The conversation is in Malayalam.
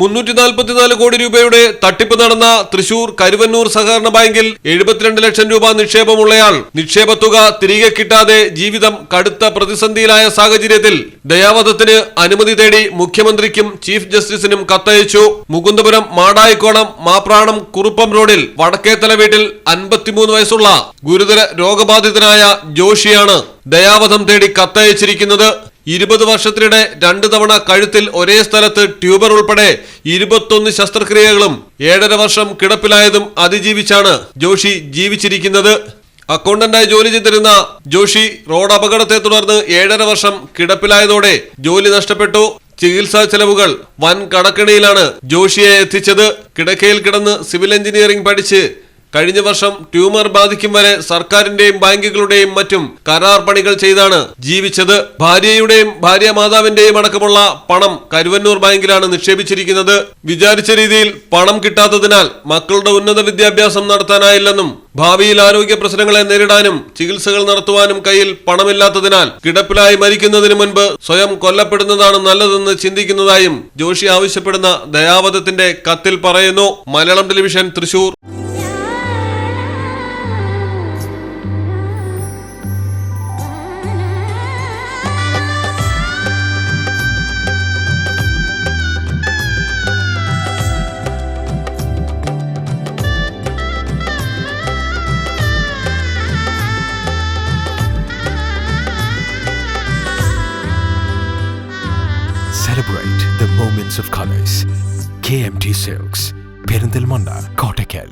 മുന്നൂറ്റി നാൽപ്പത്തിനാല് കോടി രൂപയുടെ തട്ടിപ്പ് നടന്ന തൃശൂർ കരുവന്നൂർ സഹകരണ ബാങ്കിൽ എഴുപത്തിരണ്ട് ലക്ഷം രൂപ നിക്ഷേപമുള്ളയാൾ നിക്ഷേപ തുക തിരികെ കിട്ടാതെ ജീവിതം കടുത്ത പ്രതിസന്ധിയിലായ സാഹചര്യത്തിൽ ദയാവധത്തിന് അനുമതി തേടി മുഖ്യമന്ത്രിക്കും ചീഫ് ജസ്റ്റിസിനും കത്തയച്ചു. മുകുന്ദപുരം മാടായിക്കോണം മാപ്രാണം കുറുപ്പം റോഡിൽ വടക്കേത്തല വീട്ടിൽ അൻപത്തിമൂന്ന് വയസ്സുള്ള ഗുരുതര രോഗബാധിതനായ ജോഷിയാണ് ദയാവധം തേടി കത്തയച്ചിരിക്കുന്നത്. ഇരുപത് വർഷത്തിനിടെ രണ്ടു തവണ കഴുത്തിൽ ഒരേ സ്ഥലത്ത് ട്യൂബർ ഉൾപ്പെടെ ഇരുപത്തൊന്ന് ശസ്ത്രക്രിയകളും ഏഴര വർഷം കിടപ്പിലായതും അതിജീവിച്ചാണ് ജോഷി ജീവിച്ചിരിക്കുന്നത്. അക്കൗണ്ടന്റായി ജോലി ചെയ്തിരുന്ന ജോഷി റോഡ് അപകടത്തെ തുടർന്ന് ഏഴര വർഷം കിടപ്പിലായതോടെ ജോലി നഷ്ടപ്പെട്ടു. ചികിത്സാ ചെലവുകൾ വൻ കടക്കിണിയിലാണ് ജോഷിയെ എത്തിച്ചത്. കിടക്കയിൽ കിടന്ന് സിവിൽ എഞ്ചിനീയറിംഗ് പഠിച്ച് കഴിഞ്ഞ വർഷം ട്യൂമർ ബാധിക്കും വരെ സർക്കാരിന്റെയും ബാങ്കുകളുടെയും മറ്റും കരാർ പണികൾ ചെയ്താണ് ജീവിച്ചത്. ഭാര്യയുടെയും ഭാര്യ മാതാവിന്റെയും അടക്കമുള്ള പണം കരുവന്നൂർ ബാങ്കിലാണ് നിക്ഷേപിച്ചിരിക്കുന്നത്. വിചാരിച്ച രീതിയിൽ പണം കിട്ടാത്തതിനാൽ മക്കളുടെ ഉന്നത വിദ്യാഭ്യാസം നടത്താനായില്ലെന്നും ഭാവിയിൽ ആരോഗ്യ പ്രശ്നങ്ങളെ നേരിടാനും ചികിത്സകൾ നടത്തുവാനും കയ്യിൽ പണമില്ലാത്തതിനാൽ കിടപ്പിലായി മരിക്കുന്നതിന് മുൻപ് സ്വയം കൊല്ലപ്പെടുന്നതാണ് നല്ലതെന്ന് ചിന്തിക്കുന്നതായും ജോഷി ആവശ്യപ്പെടുന്ന ദയാവധത്തിന്റെ കത്തിൽ പറയുന്നു. Malayalam television Thrissur. celebrate the moments of colors. KMT Silks, Perindil Monda, Kottakel.